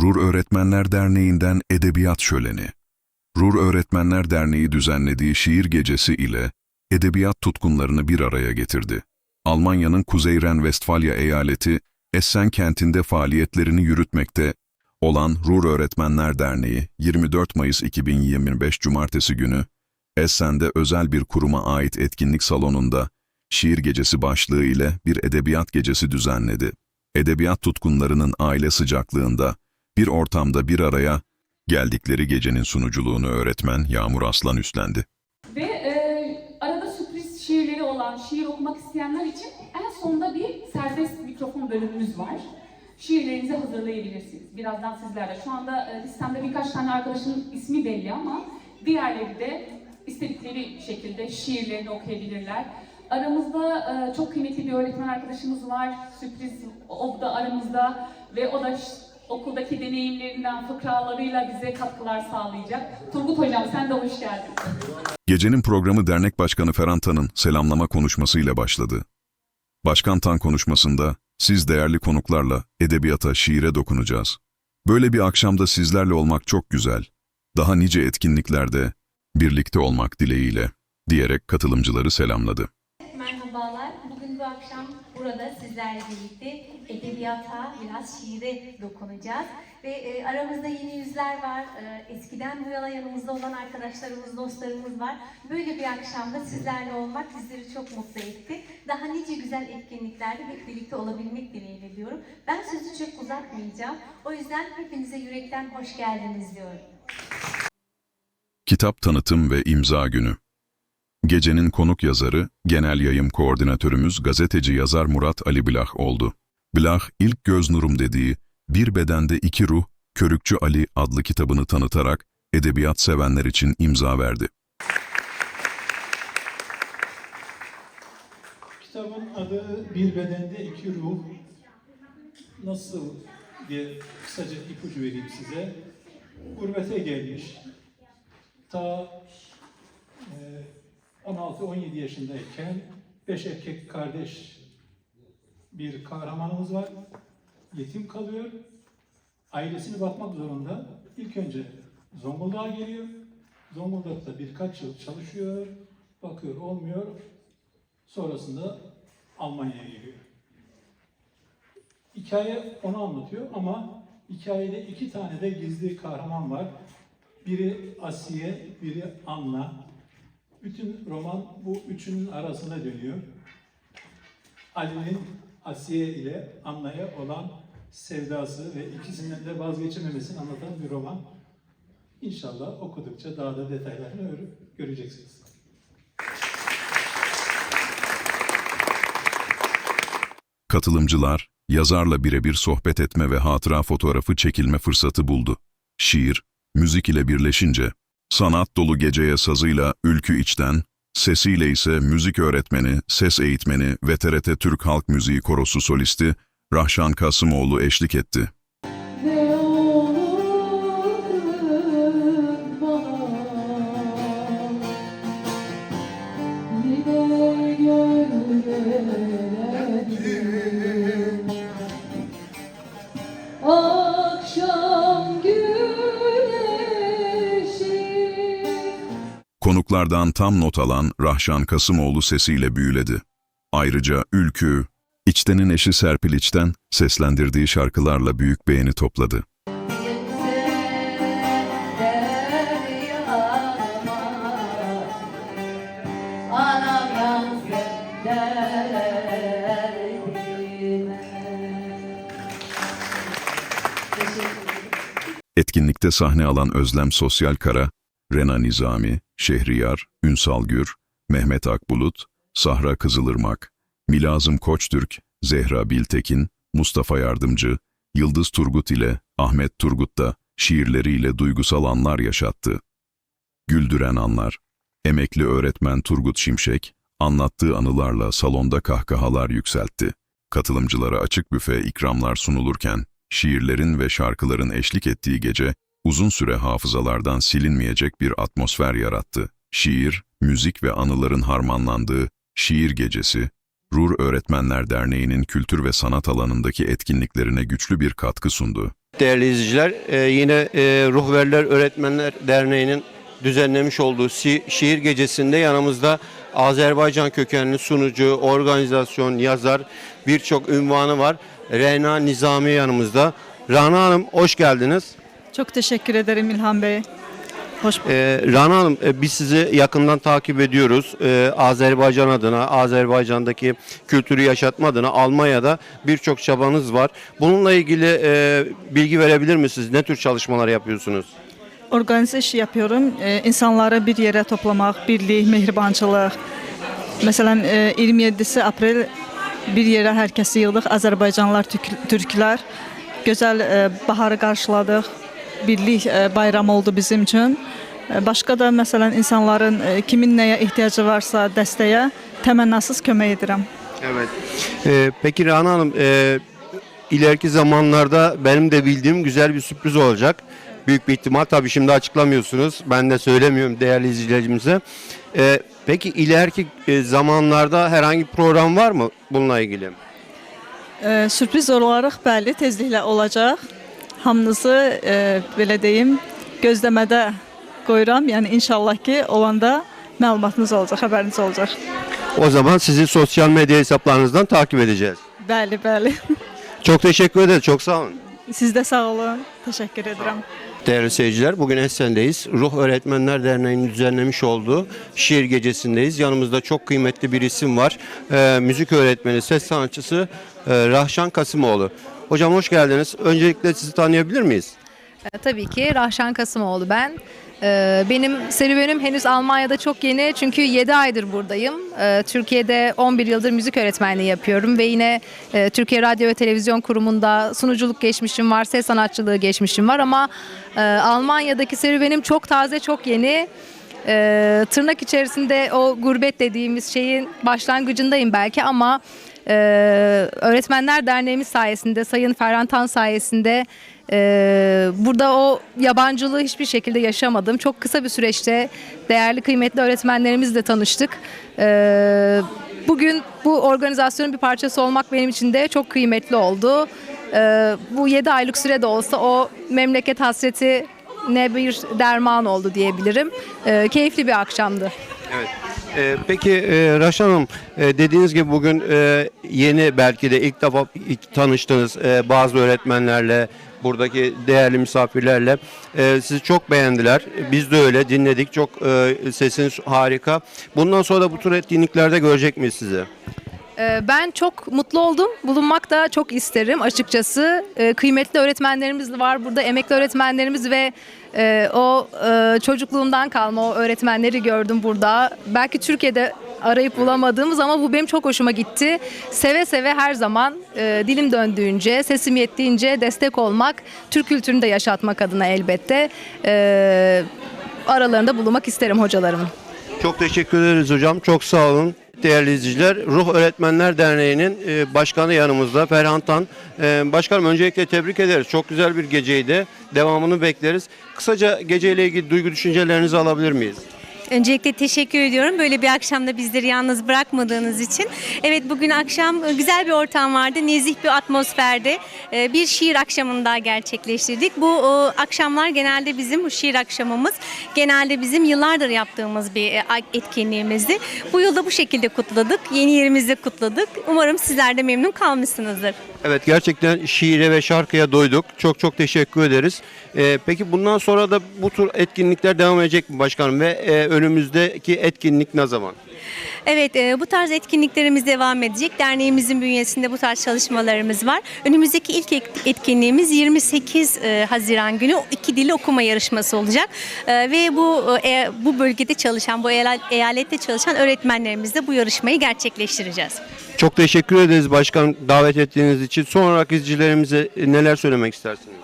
Rur Öğretmenler Derneği'nden Edebiyat Şöleni. Rur Öğretmenler Derneği düzenlediği şiir gecesi ile edebiyat tutkunlarını bir araya getirdi. Almanya'nın Kuzey Ren-Vestfalya eyaleti Essen kentinde faaliyetlerini yürütmekte olan Rur Öğretmenler Derneği 24 Mayıs 2025 Cumartesi günü Essen'de özel bir kuruma ait etkinlik salonunda şiir gecesi başlığı ile bir edebiyat gecesi düzenledi. Edebiyat tutkunlarının aile sıcaklığında bir ortamda bir araya geldikleri gecenin sunuculuğunu öğretmen Yağmur Aslan üstlendi. Ve e, arada sürpriz şiirleri olan, şiir okumak isteyenler için en sonunda bir serbest mikrofon bölümümüz var. Şiirlerinizi hazırlayabilirsiniz. Birazdan sizlerle. Şu anda e, listemde birkaç tane arkadaşın ismi belli ama diğerleri de istedikleri şekilde şiirlerini okuyabilirler. Aramızda e, çok kıymetli bir öğretmen arkadaşımız var. Sürpriz o da aramızda ve o da okuldaki deneyimlerinden, fıkralarıyla bize katkılar sağlayacak. Turgut Hocam sen de hoş geldin. Gecenin programı dernek başkanı Ferhan Tan'ın selamlama konuşmasıyla başladı. Başkan Tan konuşmasında, siz değerli konuklarla edebiyata, şiire dokunacağız. Böyle bir akşamda sizlerle olmak çok güzel. Daha nice etkinliklerde birlikte olmak dileğiyle diyerek katılımcıları selamladı. Merhabalar. Bugün bu akşam burada sizlerle birlikte edebiyata, biraz şiire dokunacağız. Ve e, aramızda yeni yüzler var. E, eskiden bu yana yanımızda olan arkadaşlarımız, dostlarımız var. Böyle bir akşamda sizlerle olmak bizleri çok mutlu etti. Daha nice güzel etkinliklerde hep birlikte olabilmek dileğiyle diyorum. Ben sözü çok uzatmayacağım. O yüzden hepinize yürekten hoş geldiniz diyorum. Kitap tanıtım ve imza günü. Gecenin konuk yazarı, genel yayım koordinatörümüz gazeteci yazar Murat Ali Blah oldu. Blah, ilk göz nurum dediği Bir Bedende İki Ruh, Körükçü Ali adlı kitabını tanıtarak edebiyat sevenler için imza verdi. Kitabın adı Bir Bedende İki Ruh. Nasıl diye kısaca ipucu vereyim size. Gurbete gelmiş. Ta e, 16-17 yaşındayken beş erkek kardeş bir kahramanımız var. Yetim kalıyor. Ailesine bakmak zorunda. İlk önce Zonguldak'a geliyor. Zonguldak'ta birkaç yıl çalışıyor. Bakıyor olmuyor. Sonrasında Almanya'ya geliyor. Hikaye onu anlatıyor ama hikayede iki tane de gizli kahraman var. Biri Asiye, biri Anna. Bütün roman bu üçünün arasında dönüyor. Ali'nin Asiye ile Anna'ya olan sevdası ve ikisinden de vazgeçememesini anlatan bir roman. İnşallah okudukça daha da detaylarını göreceksiniz. Katılımcılar, yazarla birebir sohbet etme ve hatıra fotoğrafı çekilme fırsatı buldu. Şiir, müzik ile birleşince, sanat dolu geceye sazıyla Ülkü İçten, sesiyle ise müzik öğretmeni, ses eğitmeni ve TRT Türk Halk Müziği Korosu solisti Rahşan Kasımoğlu eşlik etti. Konuklardan tam not alan Rahşan Kasımoğlu sesiyle büyüledi. Ayrıca Ülkü, İçten'in eşi Serpil İçten seslendirdiği şarkılarla büyük beğeni topladı. Etkinlikte sahne alan Özlem Sosyal Kara, Rena Nizami, Şehriyar, Ünsal Gür, Mehmet Akbulut, Sahra Kızılırmak, Milazım Koçtürk, Zehra Biltekin, Mustafa Yardımcı, Yıldız Turgut ile Ahmet Turgut da şiirleriyle duygusal anlar yaşattı. Güldüren anlar. Emekli öğretmen Turgut Şimşek, anlattığı anılarla salonda kahkahalar yükseltti. Katılımcılara açık büfe ikramlar sunulurken, şiirlerin ve şarkıların eşlik ettiği gece, uzun süre hafızalardan silinmeyecek bir atmosfer yarattı. Şiir, müzik ve anıların harmanlandığı Şiir Gecesi, Rur Öğretmenler Derneği'nin kültür ve sanat alanındaki etkinliklerine güçlü bir katkı sundu. Değerli izleyiciler, e, yine e, Ruhverler Öğretmenler Derneği'nin düzenlemiş olduğu şi- şiir gecesinde yanımızda Azerbaycan kökenli sunucu, organizasyon, yazar birçok ünvanı var. Rena Nizami yanımızda. Rana Hanım hoş geldiniz. Çok teşekkür ederim İlhan Bey. Hoş bulduk. Ee, Rana Hanım e, biz sizi yakından takip ediyoruz. Ee, Azerbaycan adına, Azerbaycan'daki kültürü yaşatma adına Almanya'da birçok çabanız var. Bununla ilgili e, bilgi verebilir misiniz? Ne tür çalışmalar yapıyorsunuz? Organize iş yapıyorum. Ee, insanları bir yere toplamak, birlik, mehribançılıq. Mesela e, 27 aprel bir yere herkesi yığdıq. Azərbaycanlılar, Türk- Türklər. Gözəl e, baharı qarşıladıq. Birlik e, bayramı oldu bizim üçün. E, Başqa da məsələn insanların e, kimin nəyə ehtiyacı varsa dəstəyə təmənnasız kömək edirəm. Evet. Ee, peki Rana Hanım, e, ileriki zamanlarda benim de bildiğim güzel bir sürpriz olacak. Büyük bir ihtimal tabii şimdi açıklamıyorsunuz. Ben de söylemiyorum değerli izleyicilerimize. Ee, peki ileriki e, zamanlarda herhangi bir program var mı bununla ilgili? Ee, sürpriz olaraq bəli, tezliklə olacaq. Hamınızı e, belə deyim, gözləmədə qoyuram. Yəni inşallah ki, olanda məlumatınız olacaq, xəbəriniz olacaq. O zaman sizi sosyal medya hesaplarınızdan takip edeceğiz. Bəli, bəli. Çok teşekkür ederiz. Çok sağ olun. Siz də sağ olun. Təşəkkür edirəm. Değerli seyirciler, bugün Esen'deyiz. Ruh Öğretmenler Derneği'nin düzenlemiş olduğu şiir gecesindeyiz. Yanımızda çok kıymetli bir isim var. Ee, müzik öğretmeni, ses sanatçısı e, Rahşan Kasımoğlu. Hocam hoş geldiniz. Öncelikle sizi tanıyabilir miyiz? E, Tabii ki Rahşan Kasımoğlu ben. E, Benim serüvenim henüz Almanya'da çok yeni çünkü 7 aydır buradayım. E, Türkiye'de 11 yıldır müzik öğretmenliği yapıyorum ve yine e, Türkiye Radyo ve Televizyon Kurumu'nda sunuculuk geçmişim var, ses sanatçılığı geçmişim var ama e, Almanya'daki serüvenim çok taze, çok yeni. E, tırnak içerisinde o gurbet dediğimiz şeyin başlangıcındayım belki ama e, Öğretmenler Derneğimiz sayesinde, Sayın Ferhan Tan sayesinde e, burada o yabancılığı hiçbir şekilde yaşamadım. Çok kısa bir süreçte değerli, kıymetli öğretmenlerimizle tanıştık. E, bugün bu organizasyonun bir parçası olmak benim için de çok kıymetli oldu. E, bu 7 aylık sürede olsa o memleket hasreti ne bir derman oldu diyebilirim. E, keyifli bir akşamdı. Evet. Ee, peki e, Raşan Hanım, e, dediğiniz gibi bugün e, yeni belki de ilk defa ilk tanıştınız e, bazı öğretmenlerle, buradaki değerli misafirlerle. Sizi çok beğendiler. Biz de öyle dinledik. Çok sesiniz harika. Bundan sonra da bu tür etkinliklerde görecek miyiz sizi? Ee, Ben çok mutlu oldum. Bulunmak da çok isterim açıkçası. Ee, Kıymetli öğretmenlerimiz var burada, emekli öğretmenlerimiz ve e, o e, çocukluğumdan kalma o öğretmenleri gördüm burada. Belki Türkiye'de arayıp bulamadığımız ama bu benim çok hoşuma gitti. Seve seve her zaman e, dilim döndüğünce, sesim yettiğince destek olmak, Türk kültürünü de yaşatmak adına elbette aralarında bulunmak isterim hocalarımın. Çok teşekkür ederiz hocam. Çok sağ olun. Değerli izleyiciler, Ruh Öğretmenler Derneği'nin e, başkanı yanımızda Ferhan Tan. E, Başkanım öncelikle tebrik ederiz. Çok güzel bir geceydi. Devamını bekleriz. Kısaca geceyle ilgili duygu düşüncelerinizi alabilir miyiz? Öncelikle teşekkür ediyorum böyle bir akşamda bizleri yalnız bırakmadığınız için. Evet bugün akşam e, güzel bir ortam vardı. Nezih bir atmosferde bir şiir akşamını daha gerçekleştirdik. Bu akşamlar genelde bizim bu şiir akşamımız genelde bizim yıllardır yaptığımız bir e, etkinliğimizdi. Bu yılda bu şekilde kutladık. Yeni yerimizde kutladık. Umarım sizler de memnun kalmışsınızdır. Evet gerçekten şiire ve şarkıya doyduk. Çok çok teşekkür ederiz. E, peki bundan sonra da bu tür etkinlikler devam edecek mi başkanım? Ve e, önümüzdeki etkinlik ne zaman? Evet, e, bu tarz etkinliklerimiz devam edecek. Derneğimizin bünyesinde bu tarz çalışmalarımız var. Önümüzdeki ilk et- etkinliğimiz 28 e, Haziran günü iki dili okuma yarışması olacak. E, ve bu e, bu bölgede çalışan, bu eyal- eyalette çalışan öğretmenlerimizle bu yarışmayı gerçekleştireceğiz. Çok teşekkür ederiz başkanım davet ettiğiniz için. Son olarak izleyicilerimize neler söylemek istersiniz?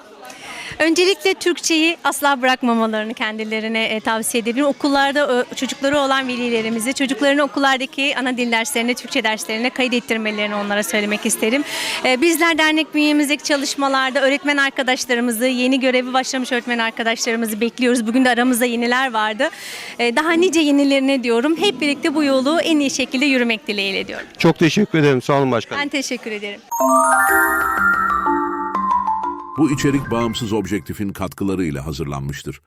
Öncelikle Türkçeyi asla bırakmamalarını kendilerine e, tavsiye edebilirim. Okullarda e, çocukları olan velilerimizi, çocuklarını okullardaki ana dil derslerine, Türkçe derslerine kaydettirmelerini onlara söylemek isterim. E, bizler dernek bünyemizdeki çalışmalarda öğretmen arkadaşlarımızı, yeni görevi başlamış öğretmen arkadaşlarımızı bekliyoruz. Bugün de aramızda yeniler vardı. E, daha nice yenilerine diyorum. Hep birlikte bu yolu en iyi şekilde yürümek dileğiyle diyorum. Çok teşekkür ederim. Sağ olun başkanım. Ben teşekkür ederim. Bu içerik bağımsız objektifin katkılarıyla hazırlanmıştır.